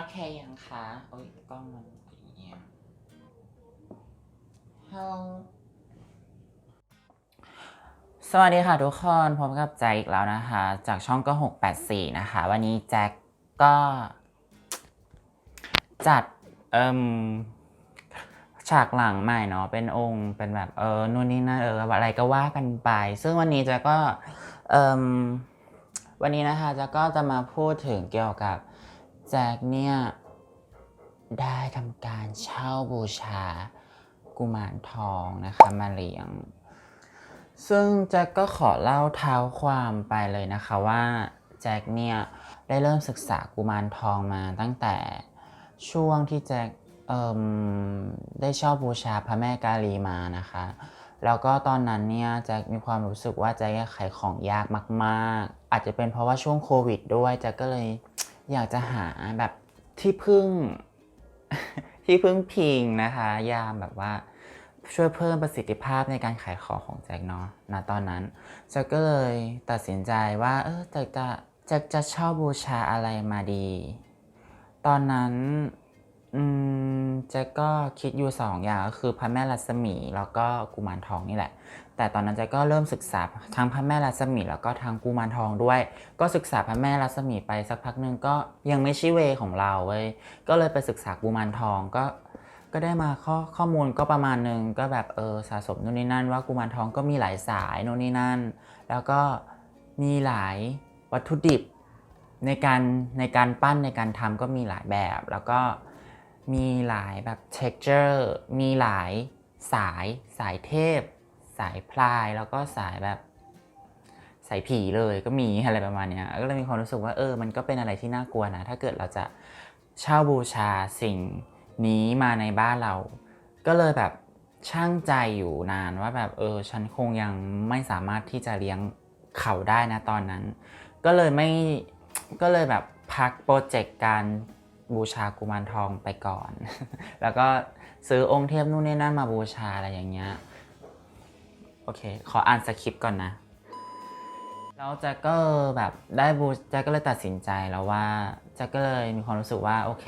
โอเคยังคะโอ้ยกล้องมันอย่างเงี้ยฮัลโหลสวัสดีค่ะทุกคนพบกับแจ็คอีกแล้วนะคะ จากช่องก็ 684 นะคะ วันนี้แจ็คก็ จัดเอ่มฉากหลังใหม่เนาะเป็นองค์เป็นแบบเออนู่นนี่นั่นเอออะไรก็ว่ากันไป ซึ่งวันนี้แจ็คก็เอ่มวันนี้นะคะแจ็คก็จะมาพูดถึงเกี่ยวกับ แจ็คเนี่ย ได้ทำการเช่าบูชากุมารทองนะคะมาเลี้ยง ซึ่งแจ็คก็ขอเล่าเท้าความไปเลยนะคะว่าแจ็คเนี่ย ได้เริ่มศึกษากุมารทองมาตั้งแต่ช่วงที่แจ็คได้เช่าบูชาพระแม่กาลีมานะคะ แล้วก็ตอนนั้นเนี่ยแจ็คมีความรู้สึกว่าแจ็คขายของยากมาก ๆ อาจจะเป็นเพราะว่าช่วงโควิดด้วยแจ็คก็เลย อยากจะหาแบบที่พึ่ง ที่พึ่งพิงนะคะ ยามแบบว่าช่วยเพิ่มประสิทธิภาพในการขายของของแจ็คเนาะณตอนนั้นแจ็คก็เลยตัดสินใจว่า เออแจ็คจะแจ็คจะเช่าบูชาอะไรมาดี ตอนนั้น อืมแจ็คก็คิดอยู่สองอย่างก็คือพระแม่รัศมีแล้วก็กุมารทองนี่แหละ แต่ตอนนั้นแจ็คก็เริ่มศึกษาทั้งพระแม่รัศมีแล้วก็ทางกุมารทองด้วย ก็ศึกษาพระแม่รัศมีไปสักพักหนึ่งก็ยังไม่ใช่เวของเราเว้ยก็เลยไปศึกษากุมารทองก็ก็ได้มาข้อข้อมูลก็ประมาณหนึ่งก็แบบเออสะสมนู่นนี่นั่น ว่ากุมารทองก็มีหลายสายนู่นนี่นั่น แล้วก็มีหลายวัตถุดิบในการในการปั้นในการทำก็มีหลายแบบแล้วก็ มีหลายแบบ texture มีหลายสายสายเทพ สายพลายแล้วก็สายแบบสายผีเลยก็มีอะไรประมาณเนี้ยก็เลยมีความรู้สึกว่าเออมันก็เป็นอะไรที่น่ากลัวนะ ถ้าเกิดเราจะเช่าบูชาสิ่งนี้มาในบ้านเรา ก็เลยแบบช่างใจอยู่นานว่าแบบเออฉันคงยังไม่สามารถที่จะเลี้ยงเขาได้นะตอนนั้น ก็เลยไม่ก็เลยแบบพักโปรเจกต์การ บูชากุมารทองไปก่อน แล้วก็ซื้อองค์เทพนู่นนี่นั่นมาบูชาอะไรอย่างเงี้ย โอเค ขออ่านสคริปต์ก่อนนะ แล้วแจ็คก็แบบได้บูแจ็คก็เลยตัดสินใจแล้วว่าแจ็คก็เลยมีความรู้สึกว่าโอเค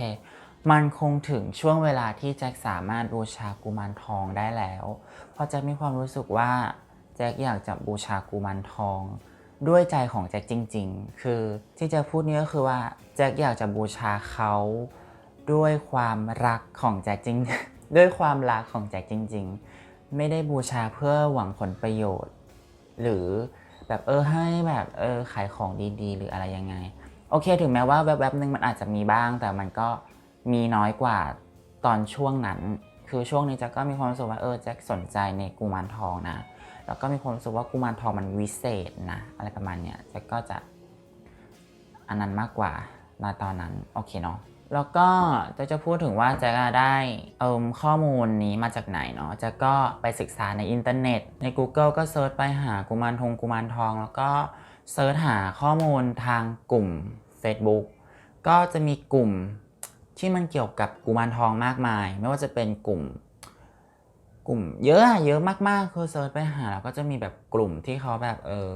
มันคงถึงช่วงเวลาที่แจ็คสามารถบูชากุมารทองได้แล้ว เพราะแจ็คมีความรู้สึกว่าแจ็คอยากจะบูชากุมารทอง ด้วยใจของแจ็คจริง ๆ คือที่จ็คพูดนี้ก็คือว่าแจ็คอยากจะบูชาเขาด้วยความรักของแจ็คจริง ด้วยความรักของแจ็คจริง ๆ ไม่ได้บูชาเพื่อหวังผลประโยชน์ หรือแบบเออให้แบบเออขายของดีๆ หรืออะไรยังไง โอเค ถึงแม้ว่าแวบๆหนึ่งมันอาจจะมีบ้าง แต่มันก็มีน้อยกว่าตอนช่วงนั้น คือช่วงนี้แจ็คก็มีความรู้สึกว่าเออแจ็คสนใจในกุมารทองนะ แล้วก็มีความรู้สึกว่ากุมารทองมันวิเศษนะ อะไรประมาณเนี้ยแจ็คก็จะอันนั้นมากกว่าณตอนนั้น โอเคเนาะแล้วก็จะจะพูดถึงว่าแจ็คอะได้เอิมข้อมูลนี้มาจากไหนเนาะจ็คก็ไปศึกษาในอินเทอร์เน็ต ใน Google ก็เซิร์ชไปหากุมารทองกุมารทอง แล้วก็เซิร์ชหาข้อมูลทางกลุ่ม Facebook ก็จะมีกลุ่มที่มันเกี่ยวกับกุมารทองมากมาย ไม่ว่าจะเป็นกลุ่ม กลุ่มเยอะอะเยอะมากๆคือเซิร์ชไปหาแล้วก็จะมีแบบกลุ่มที่เขาแบบเออ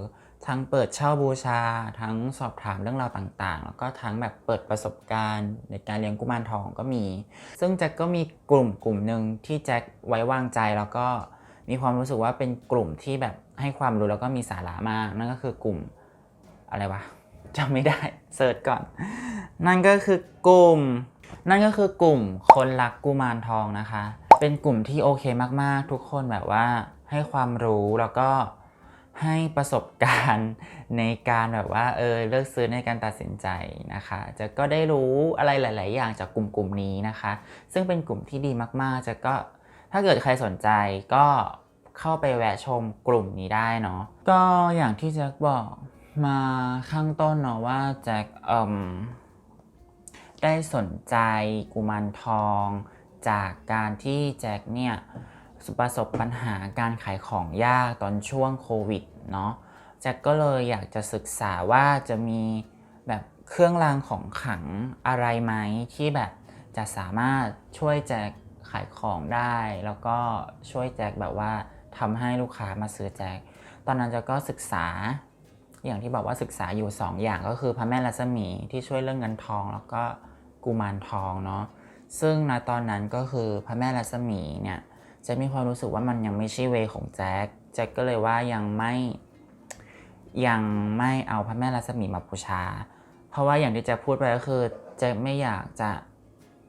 ทั้งเปิดเช่าบูชา ทั้งสอบถามเรื่องราวต่างๆ แล้วก็ทั้งแบบเปิดประสบการณ์ในการเลี้ยงกุมารทองก็มี ซึ่งแจ็คก็มีกลุ่มกลุ่มหนึ่งที่แจ็คไว้วางใจแล้วก็มีความรู้สึกว่าเป็นกลุ่มที่แบบให้ความรู้แล้วก็มีสาระมาก นั่นก็คือกลุ่มอะไรวะจำไม่ได้เซิร์ชก่อน นั่นก็คือกลุ่ม นั่นก็คือกลุ่มคนรักกุมารทองนะคะ เป็นกลุ่มที่โอเคมาก ๆ ทุกคนแบบว่าให้ความรู้แล้วก็ให้ประสบการณ์ในการแบบว่าเออเลือกซื้อในการตัดสินใจนะคะ จะก็ได้รู้อะไรหลาย ๆ อย่างจากกลุ่มกลุ่มนี้นะคะ ซึ่งเป็นกลุ่มที่ดีมาก ๆ จะก็ถ้าเกิดใครสนใจก็เข้าไปแวะชมกลุ่มนี้ได้เนาะก็อย่างที่แจ็คบอกมาข้างต้นเนาะว่าแจ็คเอ่มได้สนใจกุมารทอง จากการที่แจ็คเนี่ยประสบปัญหาการขายของยากตอนช่วงโควิดเนาะแจ็คก็เลยอยากจะศึกษาว่าจะมีแบบเครื่องรางของขลังอะไรไหมที่แบบจะสามารถช่วยแจ็คขายของได้ แล้วก็ช่วยแจ็คแบบว่าทำให้ลูกค้ามาซื้อแจ็คตอนนั้นแจ็คก็ศึกษา อย่างที่บอกว่าศึกษาอยู่ 2ออย่างก็คือพระแม่รัศมีที่ช่วยเรื่องเงินทอง แล้วก็กุมารทองเนาะ ซึ่งณตอนนั้นก็คือพระแม่รัศมีเนี่ยแจ็คมีความรู้สึกว่ามันยังไม่ใช่เวของแจ็คแจ็คก็เลยว่ายังไม่ยังไม่เอาพระแม่รัศมีมาบูชา เพราะว่าอย่างที่แจ็คพูดไปก็คือแจ็คไม่อยากจะ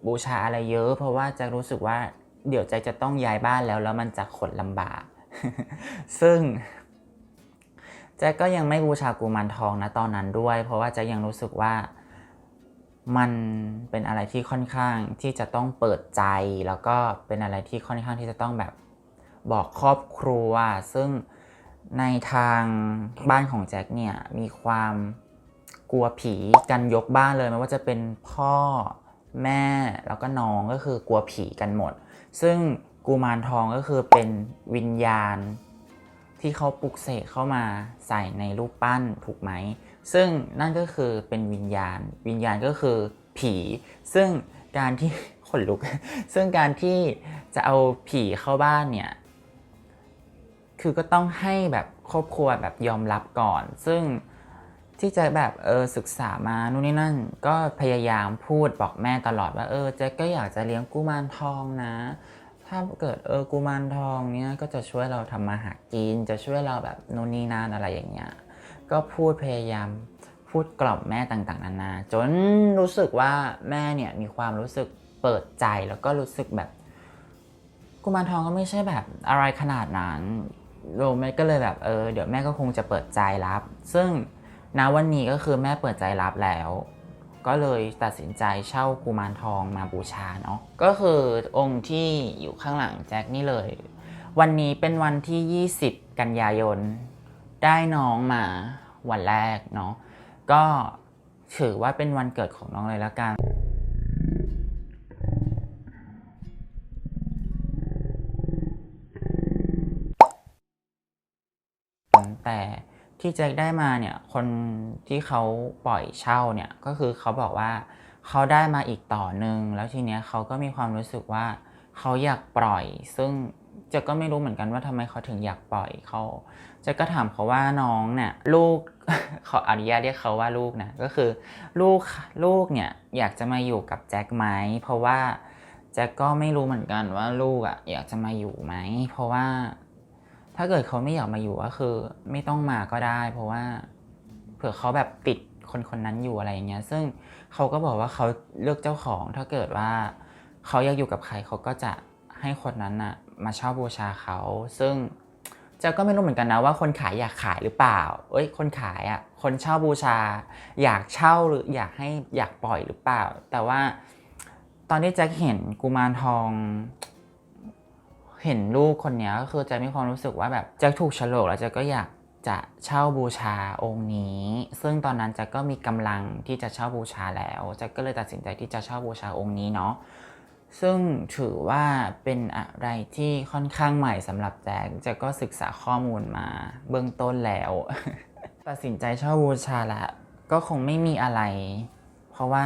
บูชาอะไรเยอะ เพราะว่าแจ็ครู้สึกว่าเดี๋ยวแจ็คจะต้องย้ายบ้านแล้วแล้วมันจะขนลำบาก ซึ่งแจ็คก็ยังไม่บูชากุมารทองนะตอนนั้นด้วย เพราะว่าแจ็คยังรู้สึกว่า มันเป็นอะไรที่ค่อนข้างที่จะต้องเปิดใจ แล้วก็เป็นอะไรที่ค่อนข้างที่จะต้องแบบบอกครอบครัว ซึ่งในทางบ้านของแจ็คเนี่ยมีความกลัวผีกันยกบ้านเลยไม่ว่าจะเป็นพ่อแม่แล้วก็น้องก็คือกลัวผีกันหมด ซึ่งกุมารทองก็คือเป็นวิญญาณที่เขาปลุกเสกเข้ามาใส่ในรูปปั้นถูกไหม ซึ่งนั่นก็คือเป็นวิญญาณ วิญญาณก็คือผี ซึ่งการที่ขนลุก ซึ่งการที่จะเอาผีเข้าบ้านเนี่ย คือก็ต้องให้แบบครอบครัวแบบยอมรับก่อน ซึ่งที่จะแบบเออศึกษามานู่นนี่นั่น ก็พยายามพูดบอกแม่ตลอดว่าเออเจ๊ก็อยากจะเลี้ยงกุมารทองนะ ถ้าเกิดเออกุมารทองเนี้ยก็จะช่วยเราทำมาหากิน จะช่วยเราแบบโน่นนี่นั่นอะไรอย่างเงี้ย ก็พูดพยายามพูดกล่อมแม่ต่างๆนานา จนรู้สึกว่าแม่เนี่ยมีความรู้สึกเปิดใจแล้วก็รู้สึกแบบกุมารทองก็ไม่ใช่แบบอะไรขนาดนั้นโรแม่ก็เลยแบบเออเดี๋ยวแม่ก็คงจะเปิดใจรับ ซึ่งณวันนี้ก็คือแม่เปิดใจรับแล้ว ก็เลยตัดสินใจเช่ากุมารทองมาบูชาเนาะก็คือองค์ที่อยู่ข้างหลังแจ็คนี่เลย วันนี้เป็นวันที่ 20 กันยายน ได้น้องมาวันแรกเนาะก็ถือว่าเป็นวันเกิดของน้องเลยแล้วกัน แต่ที่แจ็คได้มาเนี่ยคนที่เขาปล่อยเช่าเนี่ยก็คือเขาบอกว่าเขาได้มาอีกต่อหนึ่งแล้วทีเนี้ยเขาก็มีความรู้สึกว่าเขาอยากปล่อยซึ่ง แจ็คก็ไม่รู้เหมือนกันว่าทำไมเขาถึงอยากปล่อยเขาแจ็คก็ถามเขาว่าน้องเนี่ยลูกขออนุญาตเรียกเขาว่าลูกนะก็คือลูกลูกเนี่ยอยากจะมาอยู่กับแจ็คไหมเพราะว่าแจ็คก็ไม่รู้เหมือนกันว่าลูกอะอยากจะมาอยู่ไหมเพราะว่าถ้าเกิดเขาไม่อยากมาอยู่ก็คือ ไม่ต้องมาก็ได้ เพราะว่าเผื่อเขาแบบติดคนคนนั้นอยู่อะไรอย่างเงี้ย ซึ่งเขาก็บอกว่าเขาเลือกเจ้าของ ถ้าเกิดว่าเขาอยากอยู่กับใครเขาก็จะให้คนนั้นน่ะ มาช่าบูชาเขา ซึ่งเจ้าก็ไม่รู้เหมือนกันนะว่าคนขายอยากขายหรือเปล่า เอ้ย คนขายอะ คนเช่าบูชา อยากเช่าหรืออยากให้อยากปล่อยหรือเปล่า แต่ว่าตอนที่แจ็คเห็นกุมารทอง เห็นลูกคนนี้ก็คือจะมีความรู้สึกว่าแบบแจะถูกฉลกแล้วแจะก็อยากจะเช่าบูชาองค์นี้ ซึ่งตอนนั้นแจะก็มีกำลังที่จะเช่าบูชาแล้วแจะก็เลยตัดสินใจที่จะเช่าบูชาองค์นี้เนาะ ซึ่งถือว่าเป็นอะไรที่ค่อนข้างใหม่สำหรับแจ็คแจ็คก็ศึกษาข้อมูลมาเบื้องต้นแล้ว ตัดสินใจเช่าบูชาละ ก็คงไม่มีอะไร เพราะว่า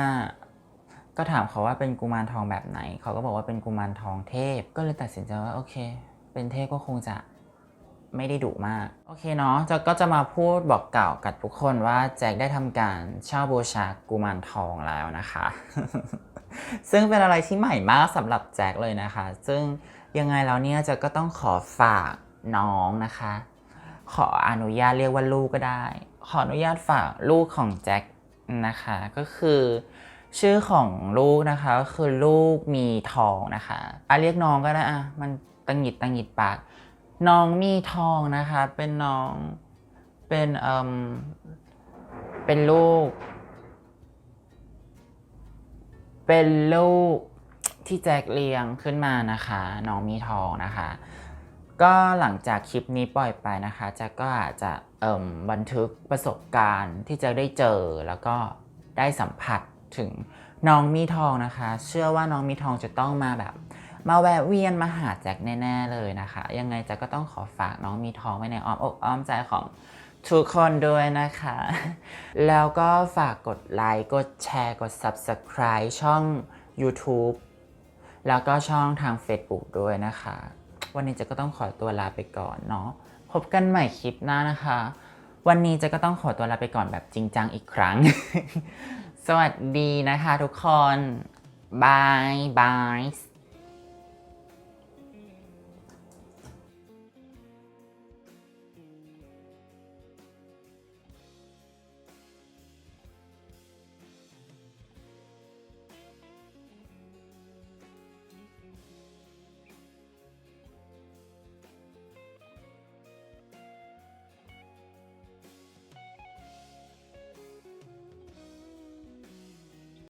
ก็ถามเขาว่าเป็นกุมารทองแบบไหน เขาก็บอกว่าเป็นกุมารทองเทพ ก็เลยตัดสินใจว่าโอเค เป็นเทพก็คงจะไม่ได้ดุมาก โอเคเนาะจะก็จะมาพูดบอกกล่าวกับทุกคนว่าแจ็คได้ทำการเช่าบูชากุมารทองแล้วนะคะ ซึ่งเป็นอะไรที่ใหม่มากสำหรับแจ็คเลยนะคะ ซึ่งยังไงแล้วเนี่ยแจะก็ต้องขอฝากน้องนะคะ ขออนุญาตเรียกว่าลูกก็ได้ ขออนุญาตฝากลูกของแจ็คนะคะ ก็คือชื่อของลูกนะคะก็คือลูกมีทองนะคะอะเรียกน้องก็ได้อะมันตังหิดตังหิดปาก น้องมีทองนะคะ เป็นน้องเป็นเอ่มเป็นลูก เป็นลูกที่แจ็คเลี้ยงขึ้นมานะคะน้องมีทองนะคะ ก็หลังจากคลิปนี้ปล่อยไปนะคะแจ็คก็อาจจะเอ่มบันทึกประสบการณ์ที่แจ็คได้เจอแล้วก็ได้สัมผัสถึงน้องมีทองนะคะ เชื่อว่าน้องมีทองจะต้องมาแบบ มาแวะเวียนมาหาแจ็คแน่ ๆ เลยนะคะ ยังไงแจ็คก็ต้องขอฝากน้องมีทองไว้ในอ้อมอกอ้อมใจของ ทุกคนด้วยนะคะ แล้วก็ฝากกดไลค์ กดแชร์ กด Subscribe ช่อง YouTube แล้วก็ช่องทาง Facebook ด้วยนะคะ วันนี้เจะก็ต้องขอตัวลาไปก่อนเนาะ พบกันใหม่คลิปหน้านะคะ วันนี้เจะก็ต้องขอตัวลาไปก่อนแบบจริงจังอีกครั้ง สวัสดีนะคะทุกคนบายบาย